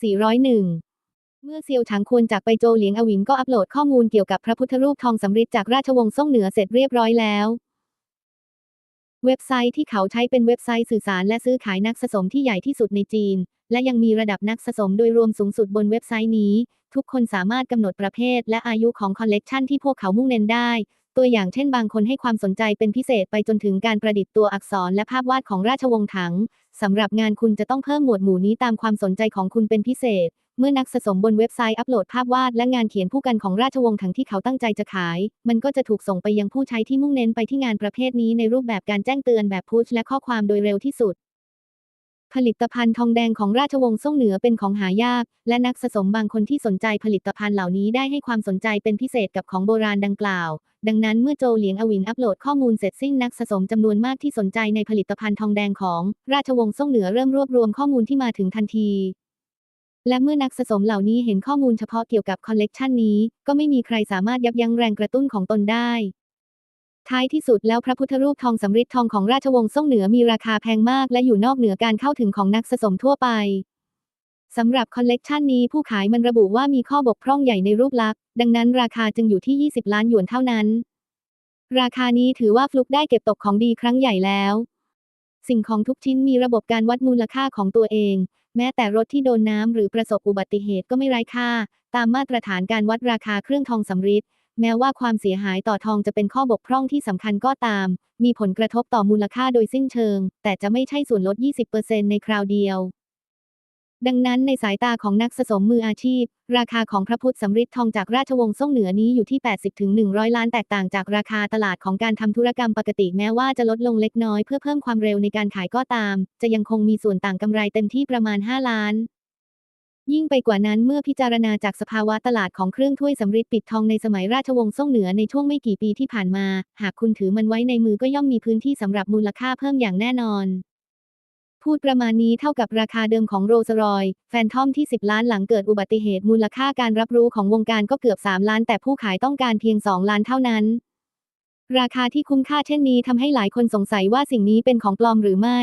1401 เมื่อเซียวฉางควรจากไปโจเหลียงอวินก็อัปโหลดข้อมูลเกี่ยวกับพระพุทธรูปทองสำริดจากราชวงศ์ซ่งเหนือเสร็จเรียบร้อยแล้วเว็บไซต์ที่เขาใช้เป็นเว็บไซต์สื่อสารและซื้อขายนักสะสมที่ใหญ่ที่สุดในจีน และยังมีระดับนักสะสมโดยรวมสูงสุดบนเว็บไซต์นี้ ทุกคนสามารถกำหนดประเภทและอายุของคอลเลกชันที่พวกเขามุ่งเน้นได้ ตัวอย่างเช่นบางคนให้ความสนใจเป็นพิเศษไปจนถึงการประดิษฐ์ตัวอักษรและภาพวาดของราชวงศ์ถังสำหรับงานคุณจะต้องเพิ่มหมวดหมู่นี้ตามความสนใจของคุณเป็นพิเศษ เมื่อนักสะสมบนเว็บไซต์อัปโหลดภาพวาดและงานเขียนผู้กันของราชวงศ์ถังที่เขาตั้งใจจะขาย มันก็จะถูกส่งไปยังผู้ใช้ที่มุ่งเน้นไปที่งานประเภทนี้ในรูปแบบการแจ้งเตือนแบบพุชและข้อความโดยเร็วที่สุด ผลิตภัณฑ์ทองแดงของราชวงศ์ซ่งเหนือเป็นของหายาก และนักสะสมบางคนที่สนใจผลิตภัณฑ์เหล่านี้ได้ให้ความสนใจเป็นพิเศษกับของโบราณดังกล่าว ดังนั้นเมื่อโจเหลียงอวินอัปโหลดข้อมูลเสร็จสิ้นนักสะสมจำนวนมากที่สนใจในผลิตภัณฑ์ทองแดงของราชวงศ์ซ่งเหนือเริ่มรวบรวมข้อมูลที่มาถึงทันทีและเมื่อนักสะสมเหล่านี้เห็นข้อมูลเฉพาะเกี่ยวกับคอลเลกชันนี้ ก็ไม่มีใครสามารถยับยั้งแรงกระตุ้นของตนได้ ท้ายที่สุดแล้วพระพุทธรูปทองสำริดทองของราชวงศ์ซ่งเหนือมีราคาแพงมากและอยู่นอกเหนือการเข้าถึงของนักสะสมทั่วไปสำหรับคอลเลกชันนี้ผู้ขายมันระบุว่ามีข้อบกพร่องใหญ่ในรูปลักษณ์ ดังนั้นราคาจึงอยู่ที่ 20 ล้านหยวนเท่านั้น ราคานี้ถือว่าฟลุกได้เก็บตกของดีครั้งใหญ่แล้ว สิ่งของทุกชิ้นมีระบบการวัดมูลค่าของตัวเอง แม้แต่รถที่โดนน้ำหรือประสบอุบัติเหตุก็ไม่ไร้ค่า ตามมาตรฐานการวัดราคาเครื่องทองสำริด แม้ว่าความเสียหายต่อทองจะเป็นข้อบกพร่องที่สำคัญก็ตาม มีผลกระทบต่อมูลค่าโดยสิ้นเชิง แต่จะไม่ใช่ส่วนลด 20%ในคราวเดียว ดังนั้นในสายตาของนักสะสมมืออาชีพ ราคาของพระพุทธสำริดทองจากราชวงศ์ซ่งเหนือนี้อยู่ที่ 80-100 ล้านแตกต่างจากราคาตลาดของการทำธุรกรรมปกติแม้ว่าจะลดลงเล็กน้อยเพื่อเพิ่มความเร็วในการขายก็ตาม จะยังคงมีส่วนต่างกำไรเต็มที่ประมาณ 5 ล้าน ยิ่งไปกว่านั้นเมื่อพิจารณาจากสภาวะตลาดของเครื่องถ้วยสำริดปิดทองในสมัยราชวงศ์ซ่งเหนือในช่วงไม่กี่ปีที่ผ่านมา หากคุณถือมันไว้ในมือก็ย่อมมีพื้นที่สำหรับมูลค่าเพิ่มอย่างแน่นอน พูดประมาณนี้เท่ากับราคาเดิมของโรลส์รอย์แฟนทอมที่ 10 ล้านหลังเกิดอุบัติเหตุมูลค่าการรับรู้ของวงการก็เกือบ 3 ล้าน แต่ผู้ขายต้องการเพียง 2 ล้านเท่านั้น ราคาที่คุ้มค่าเช่นนี้ทำให้หลายคนสงสัยว่าสิ่งนี้เป็นของปลอมหรือไม่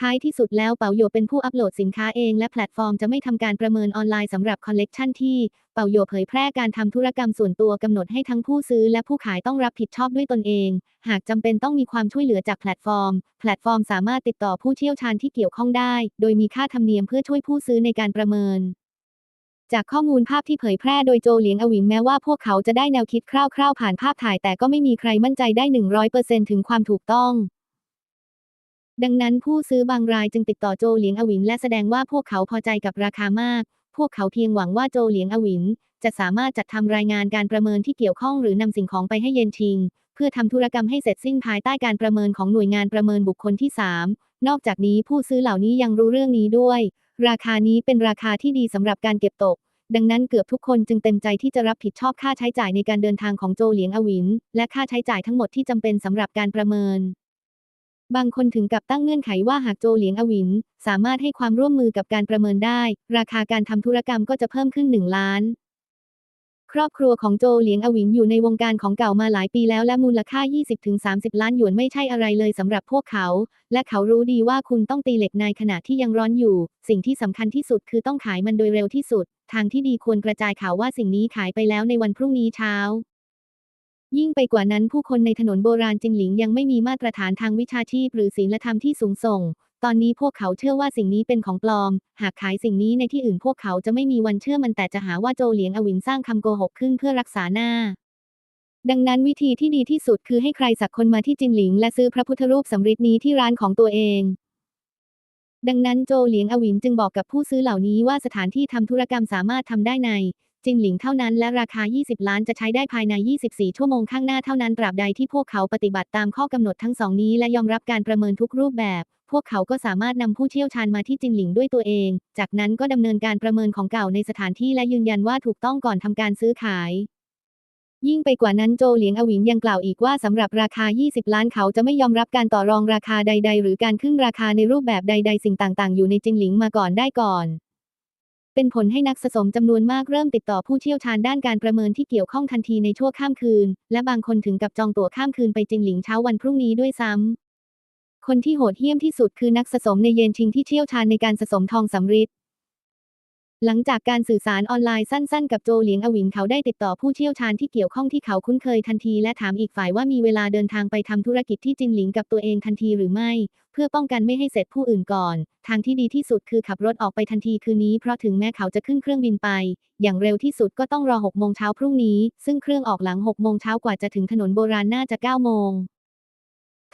ท้ายที่สุดแล้วเปาโยเป็นผู้อัปโหลดสินค้าเองและแพลตฟอร์มจะไม่ทำการประเมินออนไลน์สำหรับคอลเลกชันที่เปาโยเผยแพร่การทำธุรกรรมส่วนตัวกำหนดให้ทั้งผู้ซื้อและผู้ขายต้องรับผิดชอบด้วยตนเอง หากจำเป็นต้องมีความช่วยเหลือจากแพลตฟอร์ม แพลตฟอร์มสามารถติดต่อผู้เชี่ยวชาญที่เกี่ยวข้องได้ โดยมีค่าธรรมเนียมเพื่อช่วยผู้ซื้อในการประเมินจากข้อมูลภาพที่เผยแพร่โดยโจเหลียงอวินแม้ว่าพวกเขาจะได้แนวคิดคร่าวๆ ผ่านภาพถ่ายแต่ก็ไม่มีใครมั่นใจได้ 100%ถึงความถูกต้อง ดังนั้นผู้ซื้อบางรายจึงติดต่อโจเหลียงอวิน และแสดงว่าพวกเขาพอใจกับราคามาก พวกเขาเพียงหวังว่าโจเหลียงอวิน จะสามารถจัดทำรายงานการประเมินที่เกี่ยวข้องหรือนำสิ่งของไปให้เยนชิง เพื่อทำธุรกรรมให้เสร็จสิ้นภายใต้การประเมินของหน่วยงานประเมินบุคคลที่ 3 นอกจากนี้ผู้ซื้อเหล่านี้ยังรู้เรื่องนี้ด้วย ราคานี้เป็นราคาที่ดีสำหรับการเก็บตกดังนั้นเกือบทุกคนจึงเต็มใจที่จะรับผิดชอบค่าใช้จ่ายในการเดินทางของโจเหลียงอวิน และค่าใช้จ่ายทั้งหมดที่จำเป็นสำหรับการประเมิน บางคนถึงกับตั้งเงื่อนไขว่าหากโจเหลียงอวิน สามารถให้ความร่วมมือกับการประเมินได้ ราคาการทำธุรกรรมก็จะเพิ่มขึ้น 1 ล้าน ครอบครัวของโจเหลียงอวินอยู่ในวงการของเก่ามาหลายปีแล้วและมูลค่า 20-30 ล้านหยวนไม่ใช่อะไรเลยสำหรับพวกเขา และเขารู้ดีว่าคุณต้องตีเหล็กในขณะที่ยังร้อนอยู่ สิ่งที่สำคัญที่สุดคือต้องขายมันโดยเร็วที่สุด ทางที่ดีควรกระจายข่าวว่าสิ่งนี้ขายไปแล้วในวันพรุ่งนี้เช้า ยิ่งไปกว่านั้นผู้คนในถนนโบราณจิงหลิงยังไม่มีมาตรฐานทางวิชาชีพหรือศีลธรรมที่สูงส่ง ตอนนี้พวกเขาเชื่อว่าสิ่งนี้เป็นของปลอม หากขายสิ่งนี้ในที่อื่นพวกเขาจะไม่มีวันเชื่อมันแต่จะหาว่าโจเหลียงอวินสร้างคำโกหกขึ้นเพื่อรักษาหน้า ดังนั้นวิธีที่ดีที่สุดคือให้ใครสักคนมาที่จินหลิง และซื้อพระพุทธรูปสำริดนี้ที่ร้านของตัวเองดังนั้นโจเหลียงอวินจึงบอกกับผู้ซื้อเหล่านี้ว่าสถานที่ทำธุรกรรมสามารถทำได้ใน จินหลิงเท่านั้นและราคา 20 ล้านจะใช้ได้ภายใน 24 ชั่วโมงข้างหน้าเท่านั้นตราบใดที่พวกเขาปฏิบัติตามข้อกำหนดทั้งสองนี้และยอมรับการประเมินทุกรูปแบบ พวกเขาก็สามารถนำผู้เชี่ยวชาญมาที่จินหลิงด้วยตัวเอง จากนั้นก็ดำเนินการประเมินของเก่าในสถานที่และยืนยันว่าถูกต้องก่อนทำการซื้อขายยิ่งไปกว่านั้นโจเหลียงอวินยังกล่าวอีกว่าสำหรับราคา 20 ล้านเขาจะไม่ยอมรับการต่อรองราคาใด ๆ หรือการขึ้นราคาในรูปแบบใด ๆ สิ่งต่าง ๆ อยู่ในจินหลิงมาก่อนได้ก่อน เป็นผลให้นักสะสมจำนวนมากเริ่มติดต่อผู้เชี่ยวชาญด้านการประเมินที่เกี่ยวข้องทันทีในชั่วข้ามคืน และบางคนถึงกับจองตั๋วข้ามคืนไปจินหลิงเช้าวันพรุ่งนี้ด้วยซ้ำคนที่โหดเหี้ยมที่สุดคือนักสะสมในเยนชิงที่เชี่ยวชาญในการสะสมทองสำริด หลังจากการสื่อสารออนไลน์สั้นๆ กับโจเหลียงอวินเขาได้ติดต่อผู้เชี่ยวชาญที่เกี่ยวข้องที่เขาคุ้นเคยทันทีและถามอีกฝ่ายว่ามีเวลาเดินทางไปทำธุรกิจที่จินหลิงกับตัวเองทันทีหรือไม่ เพื่อป้องกันไม่ให้เสร็จผู้อื่นก่อน ทางที่ดีที่สุดคือขับรถออกไปทันทีคืนนี้เพราะถึงแม้เขาจะขึ้นเครื่องบินไป อย่างเร็วที่สุดก็ต้องรอ6โมงเช้าพรุ่งนี้ ซึ่งเครื่องออกหลัง6โมงเช้ากว่าจะถึงถนนโบราณน่าจะ9โมง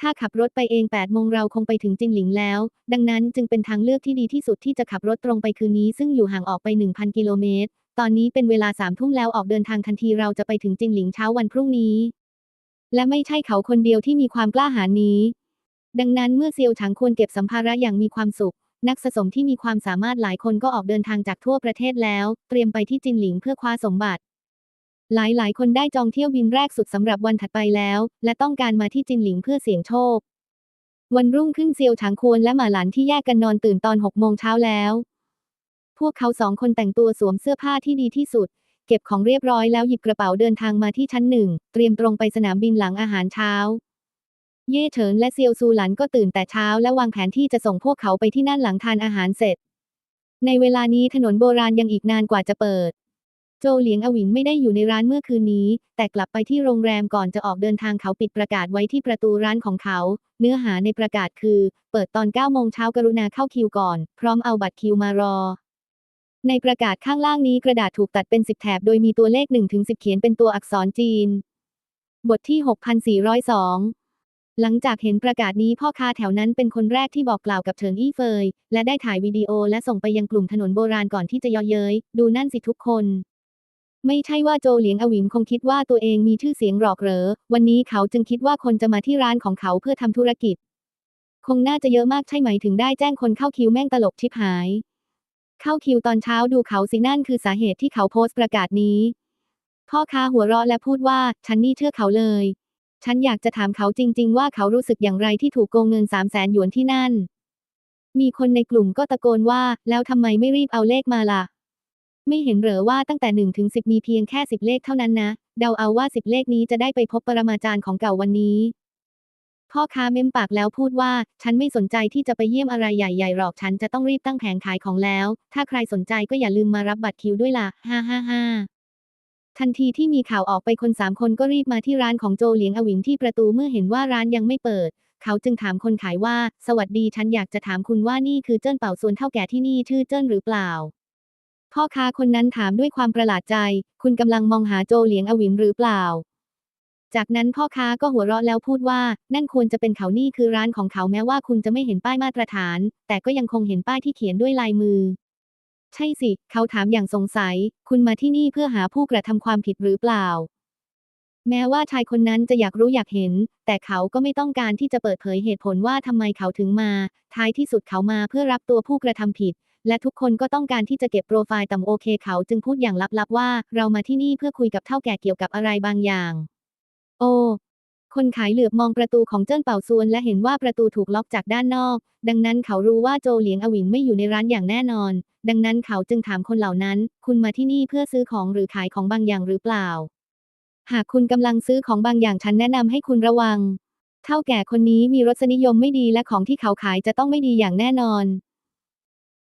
ถ้าขับรถไปเอง8โมงเราคงไปถึงจินหลิงแล้ว ดังนั้นจึงเป็นทางเลือกที่ดีที่สุดที่จะขับรถตรงไปคืนนี้ซึ่งอยู่ห่างออกไป 1,000 กิโลเมตร ตอนนี้เป็นเวลาสามทุ่มแล้วออกเดินทางทันทีเราจะไปถึงจินหลิงเช้าวันพรุ่งนี้ และไม่ใช่เขาคนเดียวที่มีความกล้าหาญนี้ ดังนั้นเมื่อเซียวฉางควรเก็บสัมภาระอย่างมีความสุข นักสะสมที่มีความสามารถหลายคนก็ออกเดินทางจากทั่วประเทศแล้ว เตรียมไปที่จินหลิงเพื่อคว้าสมบัติ หลายๆคนได้จองเที่ยวบินแรกสุดสำหรับวันถัดไปแล้ว และต้องการมาที่จินหลิงเพื่อเสี่ยงโชค วันรุ่งขึ้นเซียวฉางควรและหมาหลานที่แยกกันนอนตื่นตอน6โมงเช้าแล้ว พวกเขาสองคนแต่งตัวสวมเสื้อผ้าที่ดีที่สุด เก็บของเรียบร้อยแล้วหยิบกระเป๋าเดินทางมาที่ชั้นหนึ่ง เตรียมตรงไปสนามบินหลังอาหารเช้า เย่เฉินและเซียวซูหลันก็ตื่นแต่เช้าและวางแผนที่จะส่งพวกเขาไปที่นั่นหลังทานอาหารเสร็จ ในเวลานี้ถนนโบราณยังอีกนานกว่าจะเปิด โจเหลียงอวินไม่ได้อยู่ในร้านเมื่อคืนนี้ แต่กลับไปที่โรงแรมก่อนจะออกเดินทางเขาปิดประกาศไว้ที่ประตูร้านของเขา เนื้อหาในประกาศคือ เปิดตอน9โมงเช้ากรุณาเข้าคิวก่อน พร้อมเอาบัตรคิวมารอ ในประกาศข้างล่างนี้กระดาษถูกตัดเป็น 10 แถบโดยมีตัวเลข1ถึง10 เขียนเป็นตัวอักษรจีน บทที่ 6402หลังจากเห็นประกาศนี้พ่อค้าแถวนั้นเป็นคนแรกที่บอกกล่าวกับเฉินอี้เฟย และได้ถ่ายวิดีโอและส่งไปยังกลุ่มถนนโบราณก่อนที่จะย่อเย้ย ดูนั่นสิทุกคน ไม่ใช่ว่าโจเหลียงอวินคงคิดว่าตัวเองมีชื่อเสียงหรอกเหรอ วันนี้เขาจึงคิดว่าคนจะมาที่ร้านของเขาเพื่อทำธุรกิจ คงน่าจะเยอะมากใช่ไหมถึงได้แจ้งคนเข้าคิวแม่งตลกชิบหาย เข้าคิวตอนเช้าดูเขาสินั่นคือสาเหตุที่เขาโพสต์ประกาศนี้ พ่อค้าหัวเราะและพูดว่า ฉันนี่เชื่อเขาเลย ฉันอยากจะถามเขาจริง ๆ ว่าเขารู้สึกอย่างไรที่ถูกโกงเงินสามแสนหยวนที่นั่น มีคนในกลุ่มก็ตะโกนว่า แล้วทำไมไม่รีบเอาเลขมาล่ะ ไม่เห็นเหรอว่าตั้งแต่1ถึง10 มีเพียงแค่ 10 เลขเท่านั้นนะ เดาเอาว่า 10 เลขนี้จะได้ไปพบปรมาจารย์ของเก่าวันนี้ พ่อค้าเม้มปากแล้วพูดว่า ฉันไม่สนใจที่จะไปเยี่ยมอะไรใหญ่ๆหรอกฉันจะต้องรีบตั้งแผงขายของแล้ว ถ้าใครสนใจก็อย่าลืมมารับบัตรคิวด้วยล่ะฮ่าฮ่าฮ่าทันทีที่มีข่าวออกไปคนสามคนก็รีบมาที่ร้านของโจเหลียงอวินที่ประตูเมื่อเห็นว่าร้านยังไม่เปิด เขาจึงถามคนขายว่า สวัสดีฉันอยากจะถามคุณว่านี่คือเจิ้นเป่าส่วนเท่าแก่ที่นี่ชื่อเจิ้นหรือเปล่า พ่อค้าคนนั้นถามด้วยความประหลาดใจ คุณกำลังมองหาโจเหลียงอวินหรือเปล่า จากนั้นพ่อค้าก็หัวเราะแล้วพูดว่า นั่นควรจะเป็นเขานี่คือร้านของเขาแม้ว่าคุณจะไม่เห็นป้ายมาตรฐาน แต่ก็ยังคงเห็นป้ายที่เขียนด้วยลายมือ ใช่สิ เขาถามอย่างสงสัย คุณมาที่นี่เพื่อหาผู้กระทำความผิดหรือเปล่า แม้ว่าชายคนนั้นจะอยากรู้อยากเห็น แต่เขาก็ไม่ต้องการที่จะเปิดเผยเหตุผลว่าทำไมเขาถึงมา ท้ายที่สุดเขามาเพื่อรับตัวผู้กระทำผิด และทุกคนก็ต้องการที่จะเก็บโปรไฟล์ต่ำโอเคเขาจึงพูดอย่างลับๆว่า เรามาที่นี่เพื่อคุยกับเท่าแก่เกี่ยวกับอะไรบางอย่าง โอ้คนขายเหลือบมองประตูของเจิ้นเป่าซวนและเห็นว่าประตูถูกล็อกจากด้านนอก ดังนั้นเขารู้ว่าโจเหลียงอวินไม่อยู่ในร้านอย่างแน่นอน ดังนั้นเขาจึงถามคนเหล่านั้น คุณมาที่นี่เพื่อซื้อของหรือขายของบางอย่างหรือเปล่า หากคุณกำลังซื้อของบางอย่างฉันแนะนำให้คุณระวัง เท่าแก่คนนี้มีรสนิยมไม่ดีและของที่เขาขายจะต้องไม่ดีอย่างแน่นอน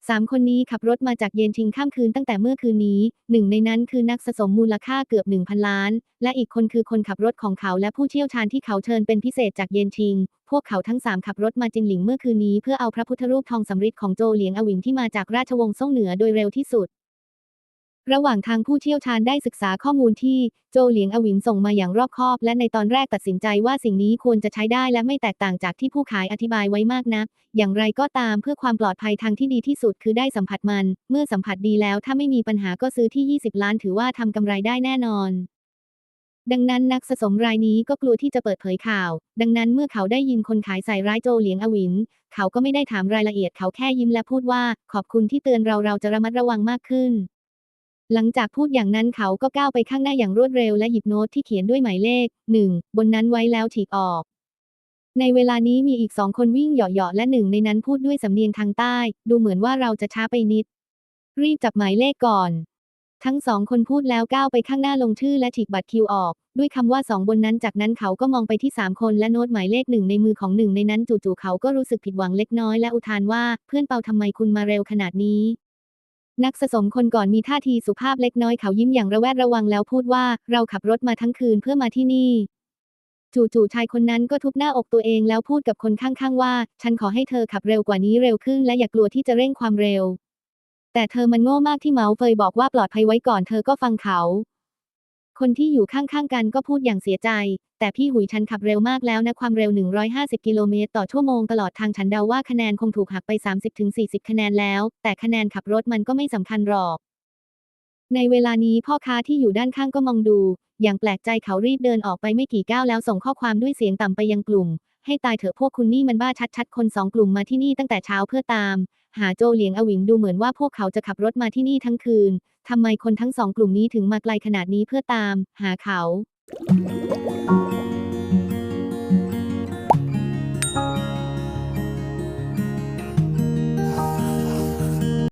สามคนนี้ขับรถมาจากเยนทิงข้ามคืนตั้งแต่เมื่อคืนนี้ หนึ่งในนั้นคือนักสะสมมูลค่าเกือบหนึ่งพันล้าน และอีกคนคือคนขับรถของเขาและผู้เชี่ยวชาญที่เขาเชิญเป็นพิเศษจากเยนทิง พวกเขาทั้งสามขับรถมาจินหลิงเมื่อคืนนี้เพื่อเอาพระพุทธรูปทองสำริดของโจเหลียงอวินที่มาจากราชวงศ์ซ่งเหนือโดยเร็วที่สุด ระหว่างทางผู้เชี่ยวชาญได้ศึกษาข้อมูลที่โจเหลียงอวินส่งมาอย่างรอบคอบ และในตอนแรกตัดสินใจว่าสิ่งนี้ควรจะใช้ได้และไม่แตกต่างจากที่ผู้ขายอธิบายไว้มากนัก อย่างไรก็ตามเพื่อความปลอดภัยทางที่ดีที่สุดคือได้สัมผัสมัน เมื่อสัมผัสดีแล้วถ้าไม่มีปัญหาก็ซื้อที่ 20 ล้านถือว่าทำกำไรได้แน่นอนดังนั้นนักสะสมรายนี้ก็กลัวที่จะเปิดเผยข่าว ดังนั้นเมื่อเขาได้ยินคนขายใส่ร้ายโจเหลียงอวิน เขาก็ไม่ได้ถามรายละเอียดเขาแค่ยิ้มและพูดว่า ขอบคุณที่เตือนเราเราจะระมัดระวังมากขึ้น หลังจากพูดอย่างนั้นเขาก็ก้าวไปข้างหน้าอย่างรวดเร็วและหยิบโน้ตที่เขียนด้วยหมายเลขหนึ่งบนนั้นไว้แล้วฉีกออก ในเวลานี้มีอีกสองคนวิ่งเหยาะๆและหนึ่งในนั้นพูดด้วยสำเนียงทางใต้ ดูเหมือนว่าเราจะช้าไปนิด รีบจับหมายเลขก่อน ทั้งสองคนพูดแล้วก้าวไปข้างหน้าลงชื่อและฉีกบัตรคิวออก ด้วยคำว่าสองบนนั้นจากนั้นเขาก็มองไปที่สามคนและโน้ตหมายเลขหนึ่งในมือของหนึ่งในนั้นจู่ๆเขาก็รู้สึกผิดหวังเล็กน้อยและอุทานว่าเพื่อนเปาทำไมคุณมาเร็วขนาดนี้ นักสะสมคนก่อนมีท่าทีสุภาพเล็กน้อยเขายิ้มอย่างระแวดระวังแล้วพูดว่า เราขับรถมาทั้งคืนเพื่อมาที่นี่ จู่ๆชายคนนั้นก็ทุบหน้าอกตัวเองแล้วพูดกับคนข้างๆว่า ฉันขอให้เธอขับเร็วกว่านี้เร็วขึ้น และอย่ากลัวที่จะเร่งความเร็ว แต่เธอมันโง่มากที่เมาเฟยบอกว่าปลอดภัยไว้ก่อนเธอก็ฟังเขา คนที่อยู่ข้างๆกันก็พูดอย่างเสียใจ แต่พี่หุยฉันขับเร็วมากแล้วนะความเร็ว 150 กิโลเมตรต่อชั่วโมงตลอดทางฉันเดาว่าคะแนนคงถูกหักไป 30-40 คะแนนแล้ว แต่คะแนนขับรถมันก็ไม่สำคัญหรอก ในเวลานี้พ่อค้าที่อยู่ด้านข้างก็มองดู อย่างแปลกใจเขารีบเดินออกไปไม่กี่ก้าวแล้วส่งข้อความด้วยเสียงต่ำไปยังกลุ่ม ให้ตายเถอะพวกคุณนี่มันบ้าชัดๆ คนสองกลุ่มมาที่นี่ตั้งแต่เช้าเพื่อตาม หาโจเหลียงอวิงดูเหมือนว่าพวกเขาจะขับรถมาที่นี่ทั้งคืน ทำไมคนทั้งสองกลุ่มนี้ถึงมาไกลขนาดนี้เพื่อตาม หาเขา